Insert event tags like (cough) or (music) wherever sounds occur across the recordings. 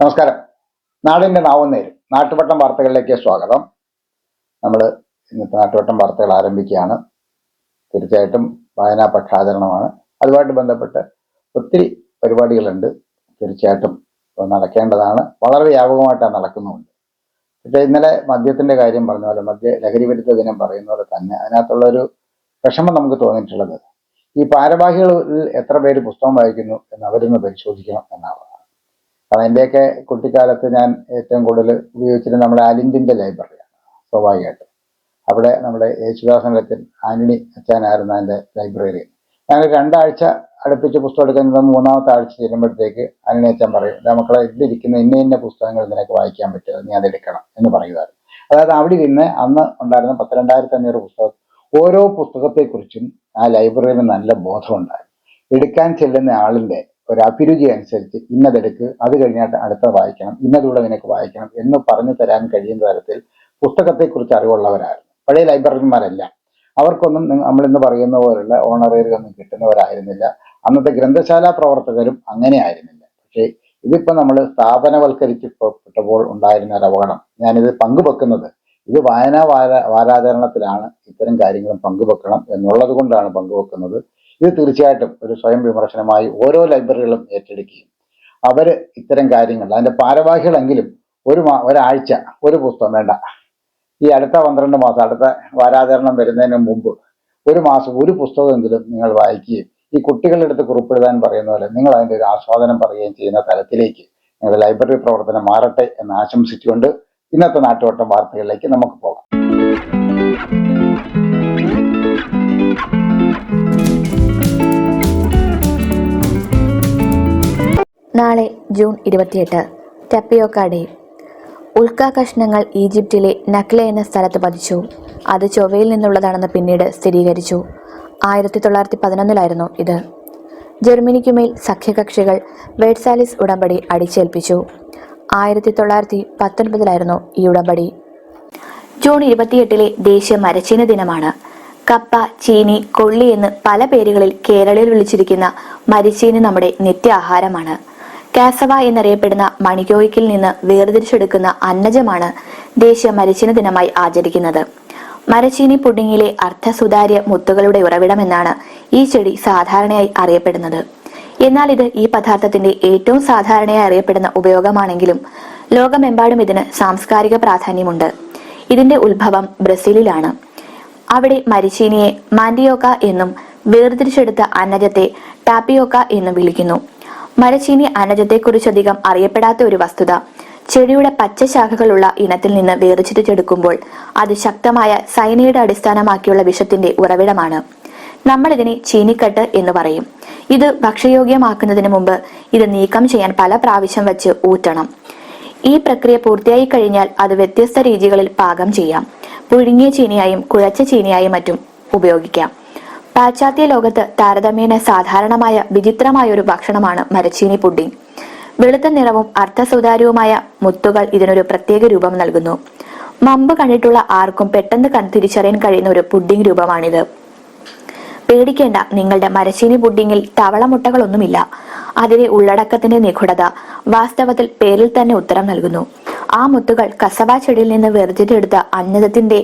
നമസ്കാരം. നാടിന്റെ നാവുന്നേരും. നാട്ടുവട്ടം വാർത്തകളിലേക്ക് സ്വാഗതം. നമ്മൾ ഇന്നത്തെ നാട്ടുവട്ടം വാർത്തകൾ ആരംഭിക്കുകയാണ്. തീർച്ചയായിട്ടും വായനാ പക്ഷാചരണമാണ് അതുമായിട്ട് ബന്ധപ്പെട്ട് ഒത്തിരി പരിപാടികളുണ്ട്. തീർച്ചയായിട്ടും നടക്കേണ്ടതാണ്. വളരെ വ്യാപകമായിട്ടാണ് നടക്കുന്നുണ്ട് പക്ഷേ ഇന്നലെ മദ്യത്തിന്റെ കാര്യം പറഞ്ഞ പോലെ മദ്യ ലഹരി വിരുദ്ധ ദിനം പറയുന്ന പോലെ തന്നെ അതിനകത്തുള്ള ഒരു വിഷമം നമുക്ക് തോന്നിയിട്ടുള്ളത് ഈ ഭാരവാഹികളിൽ എത്ര പേര് പുസ്തകം വായിക്കുന്നു എന്ന് അവരൊന്ന് പരിശോധിക്കണം എന്നാണ്. കാരണം എന്റെയൊക്കെ കുട്ടിക്കാലത്ത് ഞാൻ ഏറ്റവും കൂടുതൽ ഉപയോഗിച്ചിരുന്ന നമ്മുടെ അലിൻഡിന്റെ ലൈബ്രറിയാണ് സ്വാഭാവികമായിട്ട്. അവിടെ നമ്മുടെ യേശുദാസൻ അച്ഛൻ ആന്റണി അച്ഛനായിരുന്നു അതിന്റെ ലൈബ്രറി. ഞങ്ങൾ രണ്ടാഴ്ച അടുപ്പിച്ച് പുസ്തകം എടുക്കുന്നത് മൂന്നാമത്തെ ആഴ്ച ചെല്ലുമ്പോഴത്തേക്ക് ആന്റണി അച്ഛൻ പറയും "ദാ മക്കളെ ഇതിലിരിക്കുന്ന ഇന്ന ഇന്ന പുസ്തകങ്ങൾ നിനക്ക് വായിക്കാൻ പറ്റുക നീ അതെടുക്കണം എന്ന് പറയുമായിരുന്നു. അതായത് അവിടെ ഇരുന്ന് അന്ന് ഉണ്ടായിരുന്ന പത്തിരണ്ടായിരത്തി അഞ്ഞൂറ് പുസ്തകം ഓരോ പുസ്തകത്തെക്കുറിച്ചും ആ ലൈബ്രറിയിൽ നല്ല ബോധമുണ്ടായിരുന്നു. എടുക്കാൻ ചെല്ലുന്ന ആളിന്റെ ഒരു അഭിരുചി അനുസരിച്ച് ഇന്നതെടുക്ക് അത് കഴിഞ്ഞിട്ട് അടുത്ത വായിക്കണം ഇന്നതുകൂടെ നിനക്ക് വായിക്കണം എന്ന് പറഞ്ഞു തരാൻ കഴിയുന്ന തരത്തിൽ പുസ്തകത്തെക്കുറിച്ച് അറിവുള്ളവരായിരുന്നു പഴയ ലൈബ്രറിമാരല്ല. അവർക്കൊന്നും നമ്മൾ നമ്മളിന്ന് പറയുന്ന പോലുള്ള ഓണറേറിയൊന്നും കിട്ടുന്നവരായിരുന്നില്ല. അന്നത്തെ ഗ്രന്ഥശാല പ്രവർത്തകരും അങ്ങനെ ആയിരുന്നില്ല പക്ഷേ ഇതിപ്പോൾ നമ്മൾ സ്ഥാപനവൽക്കരിക്കപ്പെട്ടപ്പോൾ ഉണ്ടായിരുന്ന ഒരു അപകടം. ഞാനിത് പങ്കുവെക്കുന്നത്. ഇത് വായനാ വാര വാരാചരണത്തിലാണ് ഇത്തരം കാര്യങ്ങളും പങ്കുവെക്കണം എന്നുള്ളത് കൊണ്ടാണ് പങ്കുവെക്കുന്നത്. ഇത് തീർച്ചയായിട്ടും ഒരു സ്വയം വിമർശനമായി ഓരോ ലൈബ്രറികളും ഏറ്റെടുക്കുകയും അവർ ഇത്തരം കാര്യങ്ങൾ അതിന്റെ ഭാരവാഹികളെങ്കിലും ഒരു മാ ഒരാഴ്ച ഒരു പുസ്തകം വേണ്ട. ഈ അടുത്ത പന്ത്രണ്ട് മാസം അടുത്ത വാരാചരണം വരുന്നതിന് മുമ്പ് ഒരു മാസം ഒരു പുസ്തകമെങ്കിലും നിങ്ങൾ വായിക്കുകയും ഈ കുട്ടികളുടെ അടുത്ത് കുറിപ്പെഴുതാൻ പറയുന്ന പോലെ നിങ്ങൾ അതിന്റെ ഒരു ആസ്വാദനം പറയുകയും ചെയ്യുന്ന തലത്തിലേക്ക് നിങ്ങളുടെ ലൈബ്രറി പ്രവർത്തനം മാറട്ടെ എന്ന് ആശംസിച്ചുകൊണ്ട് ഇന്നത്തെ നാട്ടുവട്ടം വാർത്തകളിലേക്ക് നമുക്ക് പോകാം. നാളെ ജൂൺ ഇരുപത്തിയെട്ട്. Tapioca day. ഉൽക്ക കഷ്ണങ്ങൾ ഈജിപ്തിലെ നക്ല എന്ന സ്ഥലത്ത് പതിച്ചു. അത് ചൊവ്വയിൽ നിന്നുള്ളതാണെന്ന് പിന്നീട് സ്ഥിരീകരിച്ചു. ആയിരത്തി തൊള്ളായിരത്തി പതിനൊന്നിലായിരുന്നു ഇത്. ജർമ്മനിക്കുമേൽ സഖ്യകക്ഷികൾ വേഡ്സാലിസ് ഉടമ്പടി അടിച്ചേൽപ്പിച്ചു. ആയിരത്തി തൊള്ളായിരത്തി പത്തൊൻപതിലായിരുന്നു ഈ ഉടമ്പടി. ജൂൺ ഇരുപത്തിയെട്ടിലെ ദേശീയ മരച്ചീന ദിനമാണ്. കപ്പ ചീനി കൊള്ളി എന്ന് പല പേരുകളിൽ കേരളയിൽ വിളിച്ചിരിക്കുന്ന മരിച്ചീനി നമ്മുടെ നിത്യ ആഹാരമാണ് കാസവ എന്നറിയപ്പെടുന്ന മണിക്കോയ്ക്കിൽ നിന്ന് വേർതിരിച്ചെടുക്കുന്ന അന്നജമാണ് ദേശീയ മരച്ചീന ദിനമായി ആചരിക്കുന്നത്. മരച്ചീനി പുഡിങ്ങിലെ അർത്ഥസുതാര്യ മുത്തുകളുടെ ഉറവിടമെന്നാണ് ഈ ചെടി സാധാരണയായി അറിയപ്പെടുന്നത്. എന്നാൽ ഇത് ഈ പദാർത്ഥത്തിന്റെ ഏറ്റവും സാധാരണയായി അറിയപ്പെടുന്ന ഉപയോഗമാണെങ്കിലും ലോകമെമ്പാടും ഇതിന് സാംസ്കാരിക പ്രാധാന്യമുണ്ട്. ഇതിന്റെ ഉത്ഭവം ബ്രസീലിലാണ്. അവിടെ മരിച്ചീനിയെ മാൻഡിയോക്ക എന്നും വേർതിരിച്ചെടുത്ത അന്നജത്തെ ടാപ്പിയോക്ക എന്നും വിളിക്കുന്നു. മരച്ചീനി അനജത്തെക്കുറിച്ചധികം അറിയപ്പെടാത്ത ഒരു വസ്തുത. ചെടിയുടെ പച്ച ശാഖകളുള്ള ഇനത്തിൽ നിന്ന് വേർതിരിച്ചെടുക്കുമ്പോൾ അത് ശക്തമായ സൈനയുടെ അടിസ്ഥാനമാക്കിയുള്ള വിഷത്തിന്റെ ഉറവിടമാണ്. നമ്മൾ ഇതിനെ ചീനിക്കട്ട് എന്ന് പറയും. ഇത് ഭക്ഷ്യയോഗ്യമാക്കുന്നതിന് മുമ്പ് ഇത് നീക്കം ചെയ്യാൻ പല പ്രാവശ്യം വെച്ച് ഊറ്റണം. ഈ പ്രക്രിയ പൂർത്തിയായി കഴിഞ്ഞാൽ അത് വ്യത്യസ്ത രീതികളിൽ പാകം ചെയ്യാം. പുഴുങ്ങിയ ചീനിയായും കുഴച്ച ചീനിയായും മറ്റും ഉപയോഗിക്കാം. പാശ്ചാത്യ ലോകത്ത് താരതമ്യേന സാധാരണമായ വിചിത്രമായ ഒരു ഭക്ഷണമാണ് മരച്ചീനി പുഡിംഗ് വെളുത്ത നിറവും അർത്ഥസുതാര്യവുമായ മുത്തുകൾ ഇതിനൊരു പ്രത്യേക രൂപം നൽകുന്നു. മമ്പ് കണ്ടിട്ടുള്ള ആർക്കും പെട്ടെന്ന് കൺ തിരിച്ചറിയാൻ കഴിയുന്ന ഒരു പുഡിംഗ് രൂപമാണിത്. പേടിക്കേണ്ട നിങ്ങളുടെ മരച്ചീനി പുഡിങ്ങിൽ തവളമുട്ടകളൊന്നുമില്ല. അതിലെ ഉള്ളടക്കത്തിന്റെ നിഗൂഢത വാസ്തവത്തിൽ പേരിൽ തന്നെ ഉത്തരം നൽകുന്നു. ആ മുത്തുകൾ കസവ ചെടിയിൽ നിന്ന് വേർതിരിച്ചെടുത്ത അന്നതത്തിന്റെ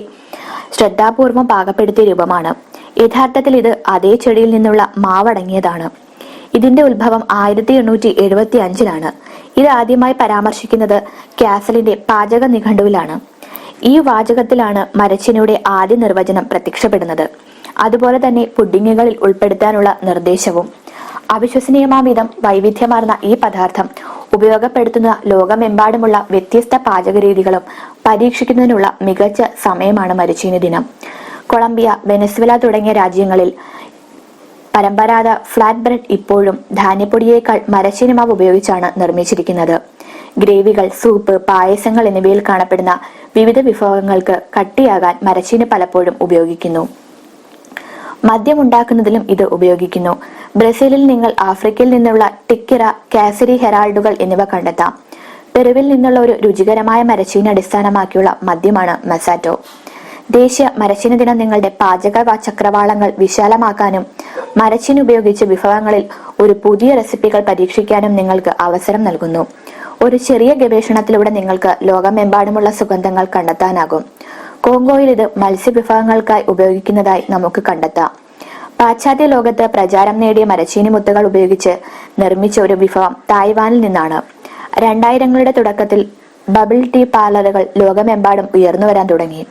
ശ്രദ്ധാപൂർവം പാകപ്പെടുത്തിയ രൂപമാണ്. യഥാർത്ഥത്തിൽ ഇത് അതേ ചെടിയിൽ നിന്നുള്ള മാവടങ്ങിയതാണ്. ഇതിന്റെ ഉത്ഭവം ആയിരത്തി എണ്ണൂറ്റി എഴുപത്തി അഞ്ചിലാണ് ഇത് ആദ്യമായി പരാമർശിക്കുന്നത് കാസലിന്റെ പാചക നിഘണ്ടുവിലാണ്. ഈ വാചകത്തിലാണ് മരച്ചിനയുടെ ആദ്യ നിർവചനം പ്രത്യക്ഷപ്പെടുന്നത്. അതുപോലെ തന്നെ പുഡിങ്ങുകളിൽ ഉൾപ്പെടുത്താനുള്ള നിർദ്ദേശവും. അവിശ്വസനീയമാം വിധം വൈവിധ്യമാർന്ന ഈ പദാർത്ഥം ഉപയോഗപ്പെടുത്തുന്ന ലോകമെമ്പാടുമുള്ള വ്യത്യസ്ത പാചക രീതികളും പരീക്ഷിക്കുന്നതിനുള്ള മികച്ച സമയമാണ് മരിച്ചീനി ദിനം. കൊളംബിയ വെനസ്വല തുടങ്ങിയ രാജ്യങ്ങളിൽ പരമ്പരാഗത ഫ്ലാറ്റ് ബ്രെഡ് ഇപ്പോഴും ധാന്യപ്പൊടിയേക്കാൾ മരച്ചീനി മാവ് ഉപയോഗിച്ചാണ് നിർമ്മിച്ചിരിക്കുന്നത്. ഗ്രേവികൾ സൂപ്പ് പായസങ്ങൾ എന്നിവയിൽ കാണപ്പെടുന്ന വിവിധ വിഭവങ്ങൾക്ക് കട്ടിയാകാൻ മരച്ചീനി പലപ്പോഴും ഉപയോഗിക്കുന്നു. മദ്യം ഉണ്ടാക്കുന്നതിലും ഇത് ഉപയോഗിക്കുന്നു. ബ്രസീലിൽ നിങ്ങൾ ആഫ്രിക്കയിൽ നിന്നുള്ള ടിക്കിറ കാസരി ഹെറാൾഡുകൾ എന്നിവ കണ്ടെത്താം. പെരുവിൽ നിന്നുള്ള ഒരു രുചികരമായ മരച്ചീനി അടിസ്ഥാനമാക്കിയുള്ള മദ്യമാണ് മസാറ്റോ. ദേശീയ മരച്ചീനി ദിനം നിങ്ങളുടെ പാചക ചക്രവാളങ്ങൾ വിശാലമാക്കാനും മരച്ചീനി ഉപയോഗിച്ച് വിഭവങ്ങളിൽ ഒരു പുതിയ റെസിപ്പികൾ പരീക്ഷിക്കാനും നിങ്ങൾക്ക് അവസരം നൽകുന്നു. ഒരു ചെറിയ ഗവേഷണത്തിലൂടെ നിങ്ങൾക്ക് ലോകമെമ്പാടുമുള്ള സുഗന്ധങ്ങൾ കണ്ടെത്താനാകും. കോങ്കോയിൽ ഇത് മത്സ്യവിഭവങ്ങൾക്കായി ഉപയോഗിക്കുന്നതായി നമുക്ക് കണ്ടെത്താം. പാശ്ചാത്യ ലോകത്ത് പ്രചാരം നേടിയ മരച്ചീനി മുത്തുകൾ ഉപയോഗിച്ച് നിർമ്മിച്ച ഒരു വിഭവം തായ്വാനിൽ നിന്നാണ്. രണ്ടായിരങ്ങളുടെ തുടക്കത്തിൽ ബബിൾ ടീ പാർലറുകൾ ലോകമെമ്പാടും ഉയർന്നു വരാൻ തുടങ്ങി.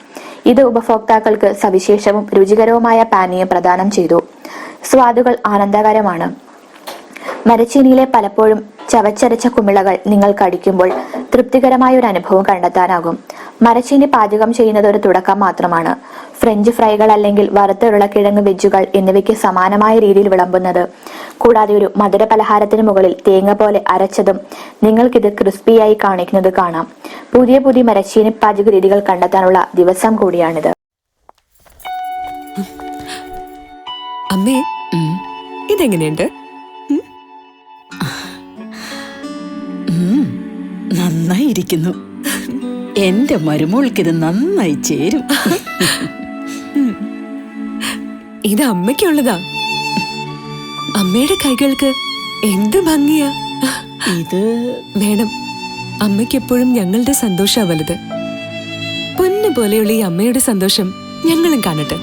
ഇത് ഉപഭോക്താക്കൾക്ക് സവിശേഷവും രുചികരവുമായ പാനീയം പ്രദാനം ചെയ്തു. സ്വാദുകൾ ആനന്ദകരമാണ്. മരച്ചീനിയിലെ പലപ്പോഴും ചവച്ചരച്ച കുമിളകൾ നിങ്ങൾ കടിക്കുമ്പോൾ തൃപ്തികരമായ ഒരു അനുഭവം കണ്ടെത്താനാകും. മരച്ചീനി പാചകം ചെയ്യുന്നത് ഒരു തുടക്കം മാത്രമാണ്. ഫ്രഞ്ച് ഫ്രൈകൾ അല്ലെങ്കിൽ വറുത്ത ഉരുളക്കിഴങ്ങ് വെജുകൾ എന്നിവയ്ക്ക് സമാനമായ രീതിയിൽ വിളമ്പുന്നത് കൂടാതെ ഒരു മധുര പലഹാരത്തിന് മുകളിൽ തേങ്ങ പോലെ അരച്ചതും നിങ്ങൾക്കിത് ക്രിസ്പിയായി കാണിക്കുന്നത് കാണാം. പുതിയ പുതിയ മരച്ചീനി പാചക രീതികൾ കണ്ടെത്താനുള്ള ദിവസം കൂടിയാണിത്. അമ്മേ. ഇതെങ്ങനെയുണ്ട്. നന്നായിരിക്കുന്നു എന്റെ മരുമോൾക്കിത് നന്നായി ചേരും. (laughs) ഇത് അമ്മയ്ക്കുള്ളതാ. അമ്മയുടെ കൈകൾക്ക് എന്ത് ഭംഗിയാ. ഇത് വേണം അമ്മയ്ക്ക് എപ്പോഴും ഞങ്ങളുടെ സന്തോഷാ വലുത്. പൊന്നു പോലെയുള്ള ഈ അമ്മയുടെ സന്തോഷം ഞങ്ങളും കാണട്ടെ.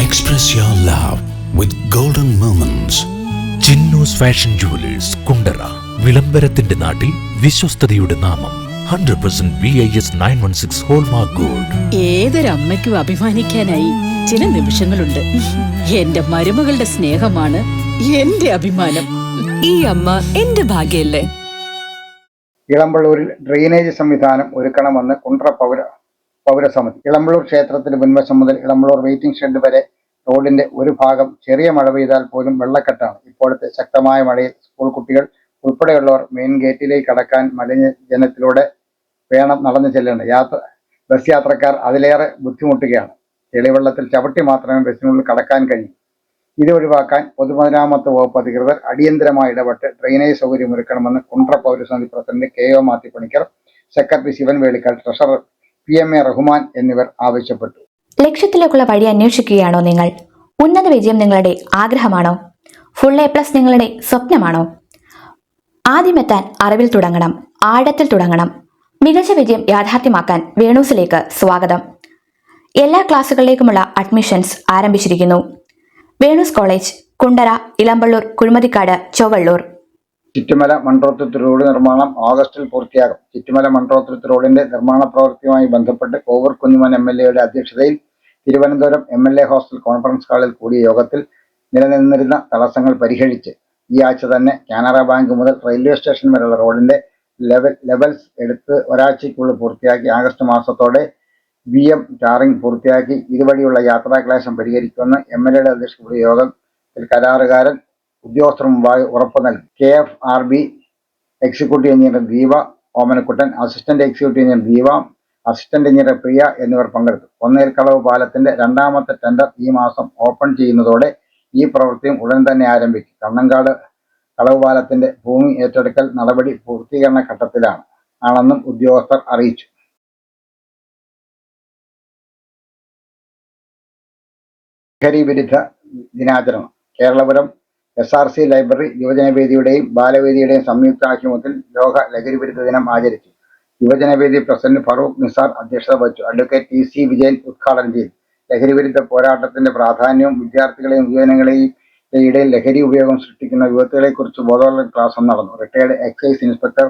Express your love with golden moments. Chinnu's fashion jewellers Kundara വിളംബരത്തിന്റെ നാട്ടിൽ വിശ്വസ്തതയുടെ നാമം hundred percent B I S nine one six hallmark gold ഏതൊരമ്മയ്ക്കും അഭിമാനിക്കാനായി. ചില നിമിഷങ്ങളുണ്ട്. എന്റെ മരുമകളുടെ സ്നേഹമാണ് എന്റെ അഭിമാനം. ഈ അമ്മ എന്റെ ഭാഗ്യല്ലേ? ഇളമ്പള്ളൂരിൽ ഡ്രെയിനേജ് സംവിധാനം ഒരുക്കണമെന്ന് കുണ്ട്ര പൗര പൗരസമിതി. ഇളമ്പള്ളൂർ ക്ഷേത്രത്തിന് മുൻവശം മുതൽ ഇളമ്പള്ളൂർ വെയിറ്റിംഗ് ഷെഡ് വരെ റോഡിന്റെ ഒരു ഭാഗം ചെറിയ മഴ പെയ്താൽ പോലും വെള്ളക്കെട്ടാണ്. ഇപ്പോഴത്തെ ശക്തമായ മഴയിൽ സ്കൂൾ കുട്ടികൾ ഉൾപ്പെടെയുള്ളവർ മെയിൻ ഗേറ്റിലേക്ക് കടക്കാൻ മലിനജനത്തിലൂടെ വേണം നടന്നു ചെല്ലേണ്ടത്. യാത്ര ബസ് യാത്രക്കാർ അതിലേറെ ബുദ്ധിമുട്ടുകയാണ്. ചെളിവെള്ളത്തിൽ ചവിട്ടി മാത്രമേ ബസ്സിനുള്ളിൽ കടക്കാൻ കഴിയൂ. ഇത് ഒഴിവാക്കാൻ പൊതുമരാമത്ത് വകുപ്പ് അധികൃതർ അടിയന്തരമായി ഇടപെട്ട് ഡ്രെയിനേജ് സൗകര്യം ഒരുക്കണമെന്ന് Kundara പൗരസമിതി president K O Mathew secretary Shivan Velikkal treasurer P M A Rahman എന്നിവർ ആവശ്യപ്പെട്ടു. ലക്ഷ്യത്തിലേക്കുള്ള വഴി അന്വേഷിക്കുകയാണോ നിങ്ങൾ? ഉന്നത വിജയം നിങ്ങളുടെ ആഗ്രഹമാണോ? ഫുൾ എ പ്ലസ് നിങ്ങളുടെ സ്വപ്നമാണോ? ആദ്യമെത്താൻ അറിവിൽ തുടങ്ങണം ആഴത്തിൽ തുടങ്ങണം. മികച്ച വിജയം യാഥാർത്ഥ്യമാക്കാൻ വേണൂസിലേക്ക് സ്വാഗതം. എല്ലാ ക്ലാസ്സുകളിലേക്കുമുള്ള അഡ്മിഷൻസ് ആരംഭിച്ചിരിക്കുന്നു. വേണൂസ് കോളേജ് കുണ്ടറ ഇളമ്പള്ളൂർ കുഴിമതിക്കാട് ചൊവ്വള്ളൂർ. ചുറ്റുമല മൺട്രോത്തുരുത്ത് റോഡ് നിർമ്മാണം ഓഗസ്റ്റിൽ പൂർത്തിയാകും. ചുറ്റുമല മൺട്രോത്തുരുത്ത് റോഡിന്റെ നിർമ്മാണ പ്രവൃത്തിയുമായി ബന്ധപ്പെട്ട് കോവൂർ കുഞ്ഞുമൻ എം എൽ എയുടെ അധ്യക്ഷതയിൽ Thiruvananthapuram M L A hostel conference ഹാളിൽ കൂടിയ യോഗത്തിൽ നിലനിന്നിരുന്ന തടസ്സങ്ങൾ പരിഹരിച്ച് ഈ ആഴ്ച തന്നെ കാനറ ബാങ്ക് മുതൽ റെയിൽവേ സ്റ്റേഷൻ വരെയുള്ള റോഡിന്റെ ലെവൽ ലെവൽസ് എടുത്ത് ഒരാഴ്ചയ്ക്കുള്ളിൽ പൂർത്തിയാക്കി ആഗസ്റ്റ് മാസത്തോടെ ബി എം ടാറിംഗ് പൂർത്തിയാക്കി ഇതുവഴിയുള്ള യാത്രാക്ലേശം പരിഹരിക്കുമെന്ന് എം എൽ എയുടെ അധ്യക്ഷതയുടെ യോഗത്തിൽ കരാറുകാരൻ ഉദ്യോഗസ്ഥർ മുമ്പായി ഉറപ്പു നൽകി. K F R B executive engineer Deepa Omanakuttan assistant executive engineer Deepa assistant engineer Priya എന്നിവർ പങ്കെടുത്തു. ഒന്നേൽക്കളവ് പാലത്തിന്റെ രണ്ടാമത്തെ ടെൻഡർ ഈ മാസം ഓപ്പൺ ചെയ്യുന്നതോടെ ഈ പ്രവൃത്തിയും ഉടൻ തന്നെ ആരംഭിക്കും. കണ്ണങ്കാട് കളവ് പാലത്തിന്റെ ഭൂമി ഏറ്റെടുക്കൽ നടപടി പൂർത്തീകരണ ഘട്ടത്തിലാണ് ആണെന്നും ഉദ്യോഗസ്ഥർ അറിയിച്ചു. ലഹരി വിരുദ്ധ ദിനാചരണം. Keralapuram S R C library യുവജനവേദിയുടെയും ബാലവേദിയുടെയും സംയുക്ത ആഭിമുഖ്യത്തിൽ ലോക ലഹരി വിരുദ്ധ ദിനം ആചരിച്ചു. യുവജനവേദി പ്രസിഡന്റ് ഫറൂഖ് നിസാർ അധ്യക്ഷത വഹിച്ചു. അഡ്വക്കേറ്റ് ടി സി വിജയൻ ഉദ്ഘാടനം ചെയ്തു. ലഹരി വിരുദ്ധ പോരാട്ടത്തിന്റെ പ്രാധാന്യവും വിദ്യാർത്ഥികളെയും യുവജനങ്ങളെയും ഇടയിൽ ലഹരി ഉപയോഗം സൃഷ്ടിക്കുന്ന വിപത്തുകളെക്കുറിച്ച് ബോധവൽക്കരണ ക്ലാസ് നടന്നു. Retired excise inspector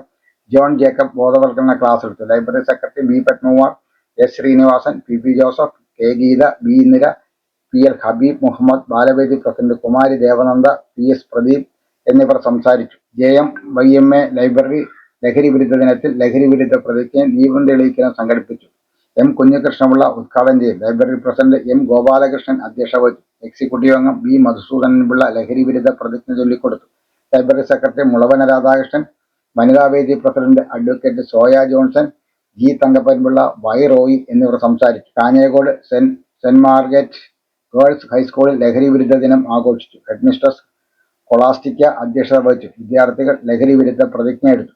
John Jacob ബോധവൽക്കരണ ക്ലാസ് എടുത്തു. Library secretary B Padmakumar S Srinivasan P P Joseph K Geetha B Indira P L Habeeb Muhammad Balavedi president Kumari Devananda P S Pradeep എന്നിവർ സംസാരിച്ചു. J M Y M A library ലഹരി വിരുദ്ധ ദിനത്തിൽ ലഹരി വിരുദ്ധ പ്രതിജ്ഞയും ദീപം തെളിയിക്കലും സംഘടിപ്പിച്ചു. എം കുഞ്ഞികൃഷ്ണപിള്ള ഉദ്ഘാടനം ചെയ്തു. ലൈബ്രറി പ്രസിഡന്റ് എം ഗോപാലകൃഷ്ണൻ അധ്യക്ഷ വഹിച്ചു. എക്സിക്യൂട്ടീവ് അംഗം ബി മധുസൂദനൻ പിള്ള ലഹരി വിരുദ്ധ പ്രതിജ്ഞ ചൊല്ലിക്കൊടുത്തു. Library secretary Mulavana Radhakrishnan Vanithavedi president advocate Soya Johnson G Thankappanpillai Y Roy എന്നിവർ സംസാരിച്ചു. കാഞ്ഞേകോട് സെൻ സെന്റ് മാർഗറ്റ് ഗേൾസ് ഹൈസ്കൂളിൽ ലഹരി വിരുദ്ധ ദിനം ആഘോഷിച്ചു. ഹെഡ്മിസ്ട്രസ് കൊളാസ്റ്റിക്ക അധ്യക്ഷത വഹിച്ചു. വിദ്യാർത്ഥികൾ ലഹരി വിരുദ്ധ പ്രതിജ്ഞ എടുത്തു.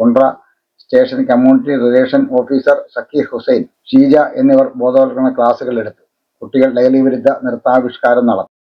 Kondra station community relation officer Zakir Hussain Sheeja എന്നിവർ ബോധവൽക്കരണ ക്ലാസുകൾ എടുത്തു. കുട്ടികൾ ലഹരി വിരുദ്ധ നൃത്താവിഷ്കാരം നടത്തി.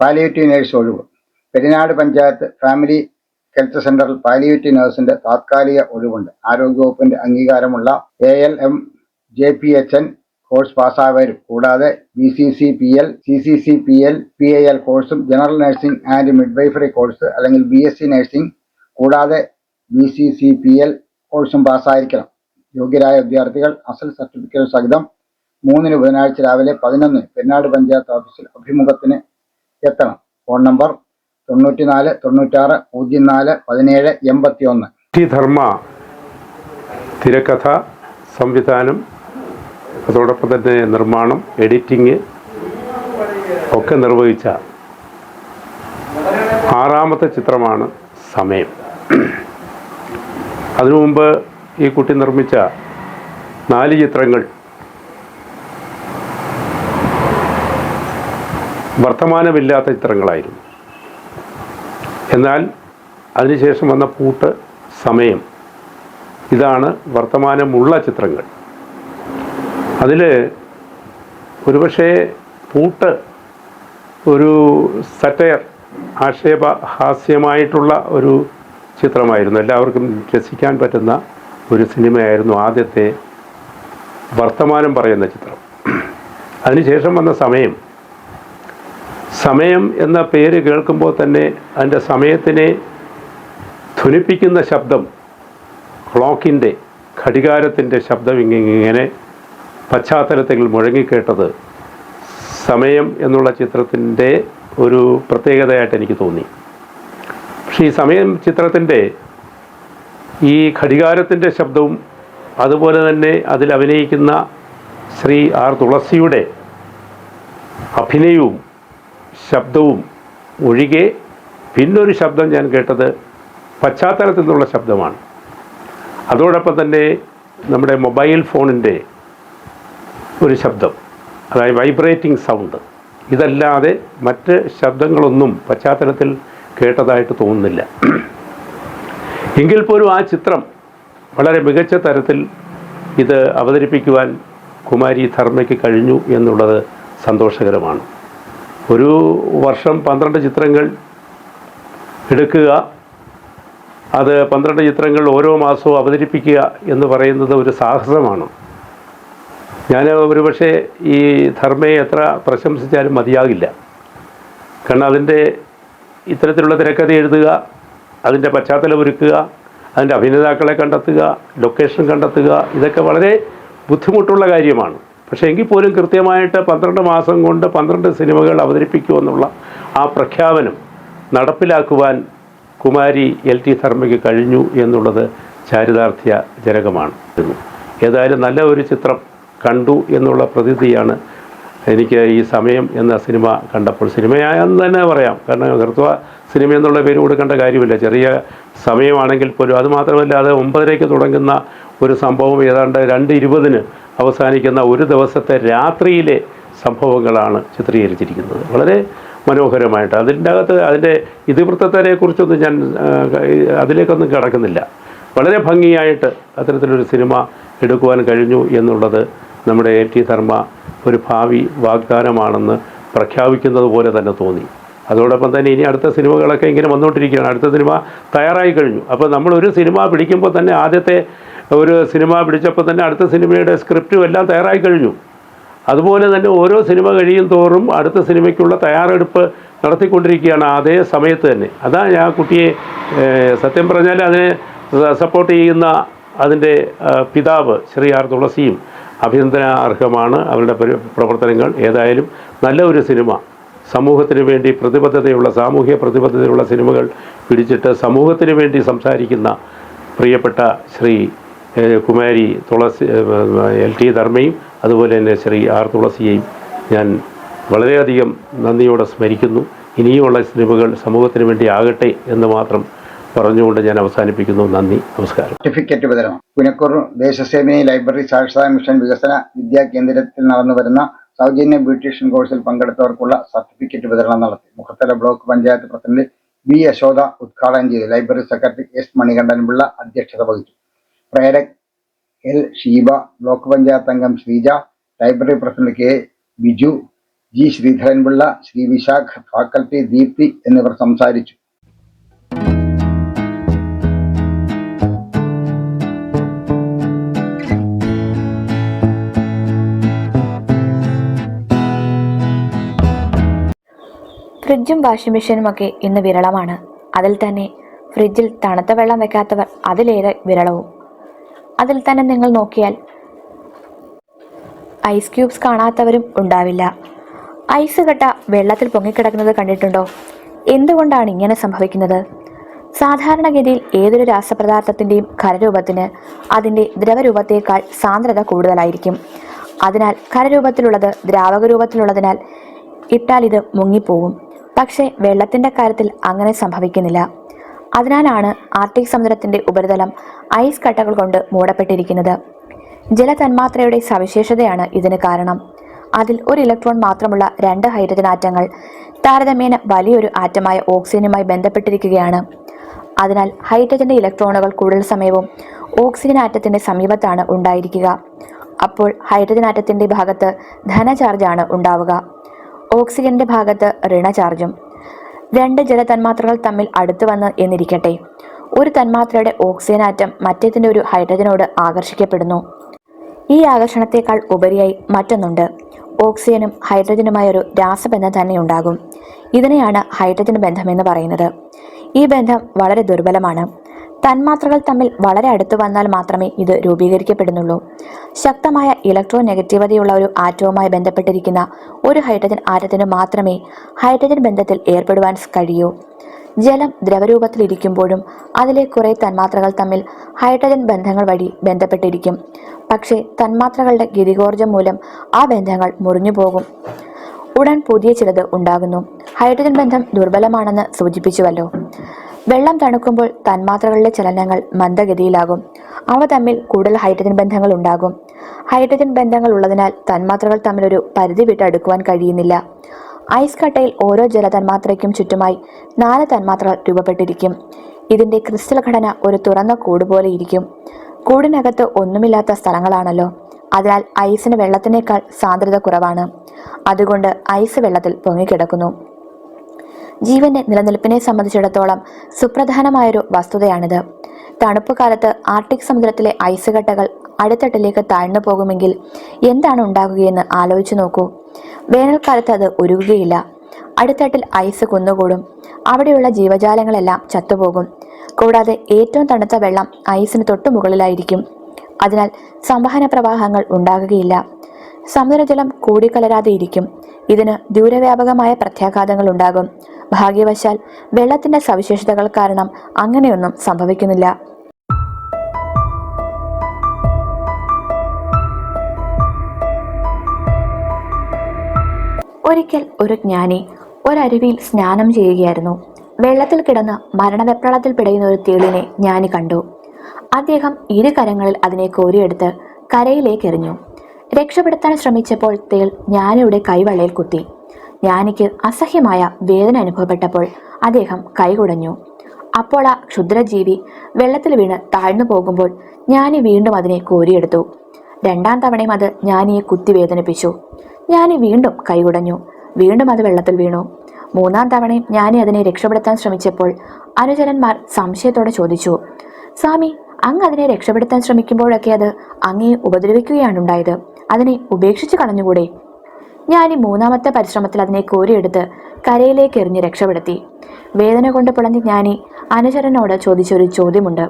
പാലിയേറ്റീവ് നേഴ്സ് ഒഴിവ്. പെരിനാട് പഞ്ചായത്ത് ഫാമിലി ഹെൽത്ത് സെന്ററിൽ പാലിയേറ്റീവ് നേഴ്സിന്റെ താത്കാലിക ഒഴിവുണ്ട്. ആരോഗ്യവകുപ്പിന്റെ അംഗീകാരമുള്ള A L M J P H N course പാസ്സായവരും കൂടാതെ B C C P L C C C P L P A L കോഴ്സും general nursing and midwifery course അല്ലെങ്കിൽ ബി എസ് സി നഴ്സിംഗ് കൂടാതെ B C C P L കോഴ്സും പാസ്സായിരിക്കണം. യോഗ്യരായ വിദ്യാർത്ഥികൾ അസൽ certificate സഹിതം മൂന്നിന് ബുധനാഴ്ച രാവിലെ പതിനൊന്നിന് പെരുന്നാട് പഞ്ചായത്ത് ഓഫീസിൽ അഭിമുഖത്തിന് എത്തണം. ഫോൺ നമ്പർ തൊണ്ണൂറ്റിനാല് തൊണ്ണൂറ്റാറ് പൂജ്യം നാല് പതിനേഴ് എൺപത്തി ഒന്ന് ധർമ്മ തിരക്കഥ സംവിധാനം അതോടൊപ്പം തന്നെ നിർമ്മാണം എഡിറ്റിംഗ് ഒക്കെ നിർവഹിച്ച ആറാമത്തെ ചിത്രമാണ് സമയം. അതിനു മുമ്പ് ഈ കുട്ടി നിർമ്മിച്ച നാല് ചിത്രങ്ങൾ വർത്തമാനമില്ലാത്ത ചിത്രങ്ങളായിരുന്നു. എന്നാൽ അതിനുശേഷം വന്ന പൂട്ട് സമയം ഇതാണ് വർത്തമാനമുള്ള ചിത്രങ്ങൾ. അതിൽ ഒരുപക്ഷെ പൂട്ട് ഒരു സറ്റയർ ആക്ഷേപ ഹാസ്യമായിട്ടുള്ള ഒരു ചിത്രമായിരുന്നു. എല്ലാവർക്കും രസിക്കാൻ പറ്റുന്ന ഒരു സിനിമയായിരുന്നു ആദ്യത്തെ വർത്തമാനം പറയുന്ന ചിത്രം. അതിനുശേഷം വന്ന സമയം സമയം എന്ന പേര് കേൾക്കുമ്പോൾ തന്നെ അതിന്റെ സമയത്തിനെ ധ്വനിപ്പിക്കുന്ന ശബ്ദം ക്ലോക്കിന്റെ ഘടികാരത്തിന്റെ ശബ്ദം ഇങ്ങനെ പശ്ചാത്തലത്തിൽ മുഴങ്ങിക്കേട്ടത് സമയം എന്നുള്ള ചിത്രത്തിന്റെ ഒരു പ്രത്യേകതയായിട്ട് എനിക്ക് തോന്നി. പക്ഷേ ഈ സമയം ചിത്രത്തിന്റെ ഈ ഘടികാരത്തിന്റെ ശബ്ദവും അതുപോലെ തന്നെ അതിൽ അഭിനയിക്കുന്ന ശ്രീ ആർ തുളസിയുടെ അഭിനയവും ശബ്ദവും ഒഴികെ പിന്നൊരു ശബ്ദം ഞാൻ കേട്ടത് പശ്ചാത്തലത്തിൽ നിന്നുള്ള ശബ്ദമാണ്. അതോടൊപ്പം തന്നെ നമ്മുടെ മൊബൈൽ ഫോണിന്റെ ഒരു ശബ്ദം അതായത് വൈബ്രേറ്റിംഗ് സൗണ്ട്. ഇതല്ലാതെ മറ്റ് ശബ്ദങ്ങളൊന്നും പശ്ചാത്തലത്തിൽ കേട്ടതായിട്ട് തോന്നുന്നില്ല. എങ്കിൽ പോലും ആ ചിത്രം വളരെ മികച്ച തരത്തിൽ ഇത് അവതരിപ്പിക്കുവാൻ കുമാരി ധർമ്മയ്ക്ക് കഴിഞ്ഞു എന്നുള്ളത് സന്തോഷകരമാണ്. ഒരു വർഷം പന്ത്രണ്ട് ചിത്രങ്ങൾ എടുക്കുക. അത് പന്ത്രണ്ട് ചിത്രങ്ങൾ ഓരോ മാസവും അവതരിപ്പിക്കുക എന്ന് പറയുന്നത് ഒരു സാഹസമാണ്. ഞാൻ ഒരുപക്ഷെ ഈ ധർമ്മയെ എത്ര പ്രശംസിച്ചാലും മതിയാകില്ല. കാരണം അതിന്റെ ഇത്തരത്തിലുള്ള തിരക്കഥ എഴുതുക അതിന്റെ പശ്ചാത്തലം ഒരുക്കുക അതിന്റെ അഭിനേതാക്കളെ കണ്ടെത്തുക ലൊക്കേഷൻ കണ്ടെത്തുക ഇതൊക്കെ വളരെ ബുദ്ധിമുട്ടുള്ള കാര്യമാണ്. പക്ഷേ എങ്കിൽ പോലും കൃത്യമായിട്ട് പന്ത്രണ്ട് മാസം കൊണ്ട് പന്ത്രണ്ട് സിനിമകൾ അവതരിപ്പിക്കുമെന്നുള്ള ആ പ്രഖ്യാപനം നടപ്പിലാക്കുവാൻ കുമാരി എൽ ടി ധർമ്മയ്ക്ക് കഴിഞ്ഞു എന്നുള്ളത് ചാരിതാർത്ഥ്യ ജനകമാണ്. ഏതായാലും നല്ല ഒരു ചിത്രം കണ്ടു എന്നുള്ള പ്രതീതിയാണ് എനിക്ക് ഈ സമയം എന്ന സിനിമ കണ്ടപ്പോൾ. സിനിമയായെന്ന് തന്നെ പറയാം. കാരണം കൃത്വ സിനിമ എന്നുള്ള പേര് കൊടുക്കേണ്ട കാര്യമില്ല. ചെറിയ സമയമാണെങ്കിൽ പോലും അതുമാത്രമല്ല അത് ഒമ്പതരയ്ക്ക് തുടങ്ങുന്ന ഒരു സംഭവം. ഏതാണ്ട് രണ്ട് ഇരുപതിന് അവസാനിക്കുന്ന ഒരു ദിവസത്തെ രാത്രിയിലെ സംഭവങ്ങളാണ് ചിത്രീകരിച്ചിരിക്കുന്നത്. വളരെ മനോഹരമായിട്ട്. അതിന്റെ അകത്ത് അതിന്റെ ഇതിവൃത്തത്തിനെ കുറിച്ചൊന്നും ഞാൻ അതിലേക്കൊന്നും കിടക്കുന്നില്ല. വളരെ ഭംഗിയായിട്ട് അത്തരത്തിലൊരു സിനിമ എടുക്കുവാൻ കഴിഞ്ഞു എന്നുള്ളത് നമ്മുടെ എ ടി ധർമ്മ ഒരു ഭാവി വാഗ്ദാനമാണെന്ന് പ്രഖ്യാപിക്കുന്നത് പോലെ തന്നെ തോന്നി. അതോടൊപ്പം തന്നെ ഇനി അടുത്ത സിനിമകളൊക്കെ ഇങ്ങനെ വന്നുകൊണ്ടിരിക്കുകയാണ് അടുത്ത സിനിമ തയ്യാറായി കഴിഞ്ഞു. അപ്പോൾ നമ്മളൊരു സിനിമ പിടിക്കുമ്പോൾ തന്നെ ആദ്യത്തെ ഒരു സിനിമ പിടിച്ചപ്പോൾ തന്നെ അടുത്ത സിനിമയുടെ സ്ക്രിപ്റ്റും എല്ലാം തയ്യാറായി കഴിഞ്ഞു. അതുപോലെ തന്നെ ഓരോ സിനിമ കഴിയും തോറും അടുത്ത സിനിമയ്ക്കുള്ള തയ്യാറെടുപ്പ് നടത്തിക്കൊണ്ടിരിക്കുകയാണ് അതേ സമയത്ത് തന്നെ. അതാണ് ഞാൻ കുട്ടിയെ സത്യം പറഞ്ഞാൽ അതിനെ സപ്പോർട്ട് ചെയ്യുന്ന അതിന്റെ പിതാവ് ശ്രീ ആർ തുളസിയും അഭിനന്ദനാർഹമാണ് അവരുടെ പ്രവർത്തനങ്ങൾ ഏതായാലും നല്ല ഒരു സിനിമ. സമൂഹത്തിന് വേണ്ടി പ്രതിബദ്ധതയുള്ള സാമൂഹ്യ പ്രതിബദ്ധതയുള്ള സിനിമകൾ പിടിച്ചിട്ട് സമൂഹത്തിന് വേണ്ടി സംസാരിക്കുന്ന പ്രിയപ്പെട്ട ശ്രീ കുമാരി തുളസി എൽ ടി ധർമ്മയും അതുപോലെ തന്നെ ശ്രീ ആർ തുളസിയെയും ഞാൻ വളരെയധികം നന്ദിയോടെ സ്മരിക്കുന്നു. ഇനിയുമുള്ള സിനിമകൾ സമൂഹത്തിന് വേണ്ടി ആകട്ടെ എന്ന് മാത്രം പറഞ്ഞുകൊണ്ട് ഞാൻ അവസാനിപ്പിക്കുന്നു. നന്ദി. നമസ്കാരം. സർട്ടിഫിക്കറ്റ് വിതരണം. പുനക്കൂർ ദേശസേവിനി ലൈബ്രറി സാക്ഷരതാ മിഷൻ വികസന വിദ്യാ കേന്ദ്രത്തിൽ നടന്നു വരുന്ന സൗജന്യ ബ്യൂട്ടീഷ്യൻ കോഴ്സിൽ പങ്കെടുത്തവർക്കുള്ള സർട്ടിഫിക്കറ്റ് വിതരണം നടത്തി. Mukhathala block panchayat president B Yashoda ഉദ്ഘാടനം ചെയ്തു. Library secretary S Manikandan Pillai അധ്യക്ഷത വഹിച്ചു. പ്രേരക് എൽ. ഷീബ ബ്ലോക്ക് പഞ്ചായത്ത് അംഗം Sreeja library president K. Biju G. Sreedharanpillai Shri Vishakh faculty Deepthi എന്നിവർ സംസാരിച്ചു. ഫ്രിഡ്ജും വാഷിംഗ് മെഷീനും ഒക്കെ ഇന്ന് വിരളമാണ്. അതിൽ തന്നെ ഫ്രിഡ്ജിൽ തണുത്ത വെള്ളം വെക്കാത്തവർ അതിലേറെ വിരളവും. അതിൽ തന്നെ നിങ്ങൾ നോക്കിയാൽ ഐസ് ക്യൂബ്സ് കാണാത്തവരും ഉണ്ടാവില്ല. ഐസ് കട്ട വെള്ളത്തിൽ പൊങ്ങിക്കിടക്കുന്നത് കണ്ടിട്ടുണ്ടോ? എന്തുകൊണ്ടാണ് ഇങ്ങനെ സംഭവിക്കുന്നത്? സാധാരണഗതിയിൽ ഏതൊരു രാസപദാർത്ഥത്തിന്റെയും ഖരരൂപത്തിന് അതിന്റെ ദ്രവരൂപത്തേക്കാൾ സാന്ദ്രത കൂടുതലായിരിക്കും. അതിനാൽ ഖരരൂപത്തിലുള്ളത് ദ്രാവക രൂപത്തിലുള്ളതിനാൽ ഇട്ടാൽ ഇത് മുങ്ങിപ്പോവും പക്ഷേ വെള്ളത്തിന്റെ കാര്യത്തിൽ അങ്ങനെ സംഭവിക്കുന്നില്ല. അതിനാലാണ് ആർട്ടിക് സമുദ്രത്തിന്റെ ഉപരിതലം ഐസ് കട്ടകൾ കൊണ്ട് മൂടപ്പെട്ടിരിക്കുന്നത്. ജലതന്മാത്രയുടെ സവിശേഷതയാണ് ഇതിന് കാരണം. അതിൽ ഒരു ഇലക്ട്രോൺ മാത്രമുള്ള രണ്ട് ഹൈഡ്രജൻ ആറ്റങ്ങൾ താരതമ്യേന വലിയൊരു ആറ്റമായ ഓക്സിജനുമായി ബന്ധപ്പെട്ടിരിക്കുകയാണ്. അതിനാൽ ഹൈഡ്രജന്റെ ഇലക്ട്രോണുകൾ കൂടുതൽ സമയവും ഓക്സിജൻ ആറ്റത്തിന്റെ സമീപത്താണ് ഉണ്ടായിരിക്കുക. അപ്പോൾ ഹൈഡ്രജൻ ആറ്റത്തിന്റെ ഭാഗത്ത് ധനചാർജാണ് ഉണ്ടാവുക. ഓക്സിജന്റെ ഭാഗത്ത് ഋണചാർജും രണ്ട് ജലതന്മാത്രകൾ തമ്മിൽ അടുത്തു വന്ന് എന്നിരിക്കട്ടെ. ഒരു തന്മാത്രയുടെ ഓക്സിജൻ ആറ്റം മറ്റേതിന്റെ ഒരു ഹൈഡ്രജനോട് ആകർഷിക്കപ്പെടുന്നു. ഈ ആകർഷണത്തെക്കാൾ ഉപരിയായി മറ്റൊന്നുണ്ട്. ഓക്സിജനും ഹൈഡ്രജനുമായ ഒരു രാസബന്ധം തന്നെ ഉണ്ടാകും. ഇതിനെയാണ് ഹൈഡ്രജൻ ബന്ധമെന്ന് പറയുന്നത്. ഈ ബന്ധം വളരെ ദുർബലമാണ്. തന്മാത്രകൾ തമ്മിൽ വളരെ അടുത്തു വന്നാൽ മാത്രമേ ഇത് രൂപീകരിക്കപ്പെടുന്നുള്ളൂ. ശക്തമായ ഇലക്ട്രോ നെഗറ്റീവതയുള്ള ഒരു ആറ്റവുമായി ബന്ധപ്പെട്ടിരിക്കുന്ന ഒരു ഹൈഡ്രജൻ ആറ്റത്തിന് മാത്രമേ ഹൈഡ്രജൻ ബന്ധത്തിൽ ഏർപ്പെടുവാൻ കഴിയൂ. ജലം ദ്രവരൂപത്തിലിരിക്കുമ്പോഴും അതിലെ കുറേ തന്മാത്രകൾ തമ്മിൽ ഹൈഡ്രജൻ ബന്ധങ്ങൾ വഴി ബന്ധപ്പെട്ടിരിക്കും. പക്ഷേ തന്മാത്രകളുടെ ഗതികോർജം മൂലം ആ ബന്ധങ്ങൾ മുറിഞ്ഞു പോകും. ഉടൻ പുതിയ ചിലത് ഉണ്ടാകുന്നു. ഹൈഡ്രജൻ ബന്ധം ദുർബലമാണെന്ന് സൂചിപ്പിച്ചുവല്ലോ. വെള്ളം തണുക്കുമ്പോൾ തന്മാത്രകളുടെ ചലനങ്ങൾ മന്ദഗതിയിലാകും. അവ തമ്മിൽ കൂടുതൽ ഹൈഡ്രജൻ ബന്ധങ്ങൾ ഉണ്ടാകും. ഹൈഡ്രജൻ ബന്ധങ്ങൾ ഉള്ളതിനാൽ തന്മാത്രകൾ തമ്മിലൊരു പരിധി വിട്ട് അടുക്കുവാൻ കഴിയുന്നില്ല. ഐസ് കട്ടയിൽ ഓരോ ജലതന്മാത്രയ്ക്കും ചുറ്റുമായി നാല് തന്മാത്രകൾ രൂപപ്പെട്ടിരിക്കും. ഇതിന്റെ ക്രിസ്റ്റൽ ഘടന ഒരു തുറന്ന കൂട് പോലെ ഇരിക്കും. കൂടിനകത്ത് ഒന്നുമില്ലാത്ത സ്ഥലങ്ങളാണല്ലോ. അതിനാൽ ഐസിന് വെള്ളത്തിനേക്കാൾ സാന്ദ്രത കുറവാണ്. അതുകൊണ്ട് ഐസ് വെള്ളത്തിൽ പൊങ്ങിക്കിടക്കുന്നു. ജീവന്റെ നിലനിൽപ്പിനെ സംബന്ധിച്ചിടത്തോളം സുപ്രധാനമായൊരു വസ്തുതയാണിത്. തണുപ്പ് കാലത്ത് ആർട്ടിക് സമുദ്രത്തിലെ ഐസ് കട്ടകൾ അടുത്തട്ടിലേക്ക് താഴ്ന്നു പോകുമെങ്കിൽ എന്താണ് ഉണ്ടാകുകയെന്ന് ആലോചിച്ചു നോക്കൂ. വേനൽക്കാലത്ത് അത് ഉരുകുകയില്ല. അടുത്തട്ടിൽ ഐസ് കുന്നുകൂടും. അവിടെയുള്ള ജീവജാലങ്ങളെല്ലാം ചത്തുപോകും. കൂടാതെ ഏറ്റവും തണുത്ത വെള്ളം ഐസിന് തൊട്ടു മുകളിലായിരിക്കും അതിനാൽ സംവഹന പ്രവാഹങ്ങൾ ഉണ്ടാകുകയില്ല. സമുദ്രജലം കൂടിക്കലരാതെ ഇരിക്കും. ഇതിന് ദൂരവ്യാപകമായ പ്രത്യാഘാതങ്ങൾ ഉണ്ടാകും. ഭാഗ്യവശാൽ വെള്ളത്തിന്റെ സവിശേഷതകൾ കാരണം അങ്ങനെയൊന്നും സംഭവിക്കുന്നില്ല. ഒരിക്കൽ ഒരു ജ്ഞാനി ഒരരുവിയിൽ സ്നാനം ചെയ്യുകയായിരുന്നു. വെള്ളത്തിൽ കിടന്ന് മരണവെപ്രളത്തിൽ പിടയുന്ന ഒരു തേളിനെ ജ്ഞാനി കണ്ടു. അദ്ദേഹം ഇരു കരങ്ങളിൽ അതിനെ കോരിയെടുത്ത് കരയിലേക്ക് എറിഞ്ഞു. രക്ഷപ്പെടുത്താൻ ശ്രമിച്ചപ്പോൾ തേൾ ജ്ഞാനിയുടെ കൈവള്ളയിൽ കുത്തി. ജ്ഞാനിക്ക് അസഹ്യമായ വേദന അനുഭവപ്പെട്ടപ്പോൾ അദ്ദേഹം കൈകുടഞ്ഞു. അപ്പോൾ ആ ക്ഷുദ്രജീവി വെള്ളത്തിൽ വീണ് താഴ്ന്നു പോകുമ്പോൾ ജ്ഞാനി വീണ്ടും അതിനെ കോരിയെടുത്തു. രണ്ടാം തവണയും അത് ജ്ഞാനിയെ കുത്തിവേദനിപ്പിച്ചു ജ്ഞാനി വീണ്ടും കൈകുടഞ്ഞു. വീണ്ടും അത് വെള്ളത്തിൽ വീണു. മൂന്നാം തവണയും ജ്ഞാനി അതിനെ രക്ഷപ്പെടുത്താൻ ശ്രമിച്ചപ്പോൾ അനുചരന്മാർ സംശയത്തോടെ ചോദിച്ചു സ്വാമി അങ്ങ് അതിനെ രക്ഷപ്പെടുത്താൻ ശ്രമിക്കുമ്പോഴൊക്കെ അത് അങ്ങയെ ഉപദ്രവിക്കുകയാണ് ഉണ്ടായത് അതിനെ ഉപേക്ഷിച്ച് കളഞ്ഞുകൂടെ? ഞാൻ ഈ മൂന്നാമത്തെ പരിശ്രമത്തിൽ അതിനെ കോരിയെടുത്ത് കരയിലേക്ക് എറിഞ്ഞ് രക്ഷപ്പെടുത്തി. വേദന കൊണ്ട് പിളഞ്ഞ ജ്ഞാനി അനുചരനോട് ചോദിച്ചൊരു ചോദ്യമുണ്ട്.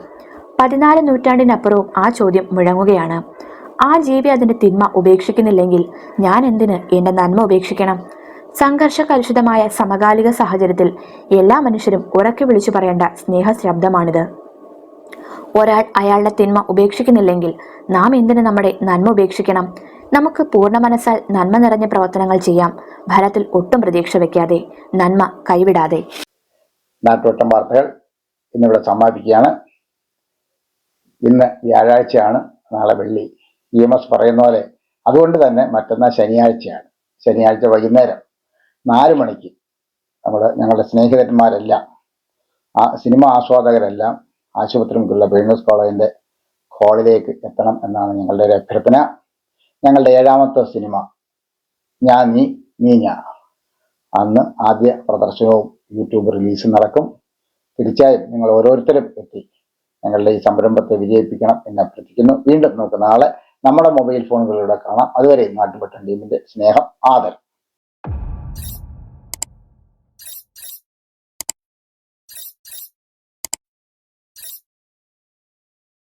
പതിനാല് നൂറ്റാണ്ടിനപ്പുറവും ആ ചോദ്യം മുഴങ്ങുകയാണ് ആ ജീവി അതിന്റെ തിന്മ ഉപേക്ഷിക്കുന്നില്ലെങ്കിൽ ഞാൻ എന്തിന് എന്റെ നന്മ ഉപേക്ഷിക്കണം? സംഘർഷ കലുഷിതമായ സമകാലിക സാഹചര്യത്തിൽ എല്ലാ മനുഷ്യരും ഉറക്കി വിളിച്ചു പറയേണ്ട സ്നേഹ ശബ്ദമാണിത് ഒരാൾ അയാളുടെ തിന്മ ഉപേക്ഷിക്കുന്നില്ലെങ്കിൽ നാം എന്തിനു നമ്മുടെ നന്മ ഉപേക്ഷിക്കണം? നമുക്ക് പൂർണ മനസ്സാൽ നന്മ നിറഞ്ഞ പ്രവർത്തനങ്ങൾ ചെയ്യാം. ഫലത്തിൽ ഒട്ടും പ്രതീക്ഷ വെക്കാതെ നന്മ കൈവിടാതെ. നാട്ടോട്ടം വാർത്തകൾ ഇന്നിവിടെ സമാപിക്കുകയാണ്. ഇന്ന് വ്യാഴാഴ്ചയാണ് നാളെ വെള്ളി. ഇ എം എസ് പറയുന്ന പോലെ അതുകൊണ്ട് തന്നെ മറ്റന്നാൾ ശനിയാഴ്ചയാണ്. ശനിയാഴ്ച വൈകുന്നേരം നാല് മണിക്ക് നമ്മൾ ഞങ്ങളുടെ സ്നേഹിതന്മാരെല്ലാം ആ സിനിമ ആസ്വാദകരെല്ലാം ആശുപത്രി മുക്കുള്ള ബേണേഴ്സ് കോളേജിന്റെ ഹാളിലേക്ക് എത്തണം എന്നാണ് ഞങ്ങളുടെ ഒരു അഭ്യർത്ഥന. ഞങ്ങളുടെ ഏഴാമത്തെ സിനിമ. ഞാൻ നീ നീ ഞാ. അന്ന് ആദ്യ പ്രദർശനവും യൂട്യൂബ് റിലീസും നടക്കും. തീർച്ചയായും നിങ്ങൾ ഓരോരുത്തരും എത്തി. ഞങ്ങളുടെ ഈ സംരംഭത്തെ വിജയിപ്പിക്കണം എന്ന് അഭ്യർത്ഥിക്കുന്നു. വീണ്ടും നമുക്ക് നാളെ നമ്മുടെ മൊബൈൽ ഫോണുകളിലൂടെ കാണാം. അതുവരെ നാട്ടുപെട്ടൻ ടീമിന്റെ സ്നേഹം ആദരം.